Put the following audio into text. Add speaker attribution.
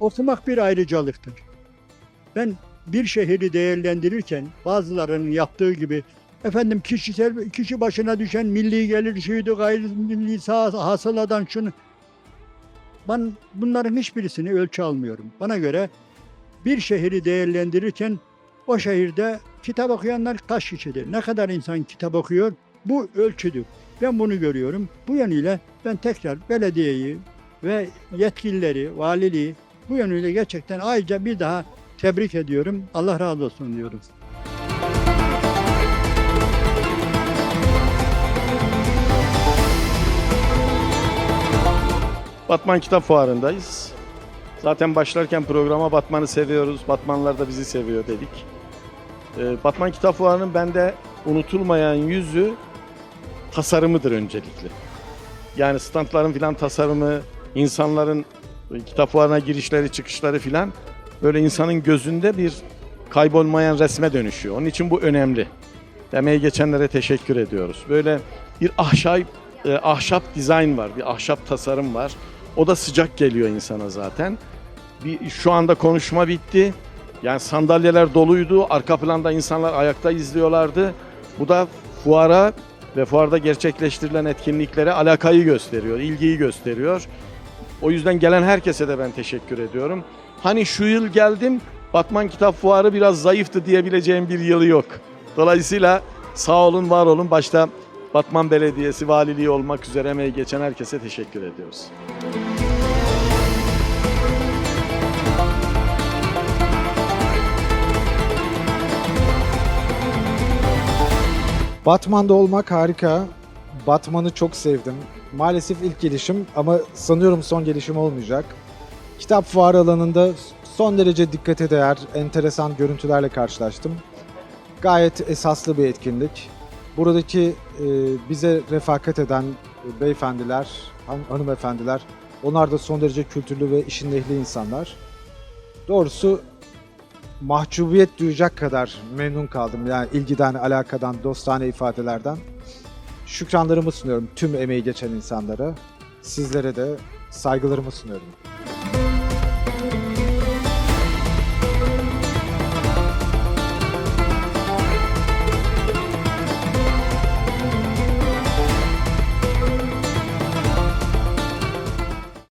Speaker 1: okumak bir ayrıcalıktır. Ben bir şehri değerlendirirken bazılarının yaptığı gibi efendim kişisel kişi başına düşen milli gelir şuydu gayrimilli hasıladan şunu ben bunların hiçbirisini ölçü almıyorum. Bana göre bir şehri değerlendirirken o şehirde kitap okuyanlar kaç kişidir? Ne kadar insan kitap okuyor? Bu ölçüdür. Ben bunu görüyorum. Bu yönüyle ben tekrar belediyeyi ve yetkilileri, valiliği bu yönüyle gerçekten ayrıca bir daha tebrik ediyorum. Allah razı olsun diyorum.
Speaker 2: Batman Kitap Fuarı'ndayız. Zaten başlarken programa Batman'ı seviyoruz, Batmanlar da bizi seviyor dedik. Ee, Batman Kitap Fuarı'nın bende unutulmayan yüzü tasarımıdır öncelikle. Yani standların filan tasarımı, insanların kitap fuarına girişleri, çıkışları filan böyle insanın gözünde bir kaybolmayan resme dönüşüyor. Onun için bu önemli. Emeği geçenlere teşekkür ediyoruz. Böyle bir ahşap, e, ahşap dizayn var, bir ahşap tasarım var. O da sıcak geliyor insana zaten. Bir, şu anda konuşma bitti. Yani sandalyeler doluydu. Arka planda insanlar ayakta izliyorlardı. Bu da fuara ve fuarda gerçekleştirilen etkinliklere alakayı gösteriyor, ilgiyi gösteriyor. O yüzden gelen herkese de ben teşekkür ediyorum. Hani şu yıl geldim, Batman Kitap Fuarı biraz zayıftı diyebileceğim bir yılı yok. Dolayısıyla sağ olun, var olun. Başta Batman Belediyesi, Valiliği olmak üzere emeği geçen herkese teşekkür ediyoruz.
Speaker 3: Batman'da olmak harika. Batman'ı çok sevdim. Maalesef ilk gelişim ama sanıyorum son gelişim olmayacak. Kitap fuarı alanında son derece dikkate değer, enteresan görüntülerle karşılaştım. Gayet esaslı bir etkinlik. Buradaki e, bize refakat eden beyefendiler, han- hanımefendiler, onlar da son derece kültürlü ve işin ehli insanlar. Doğrusu mahcubiyet duyacak kadar memnun kaldım. Yani ilgiden, alakadan, dostane ifadelerden. Şükranlarımı sunuyorum tüm emeği geçen insanlara. Sizlere de saygılarımı sunuyorum.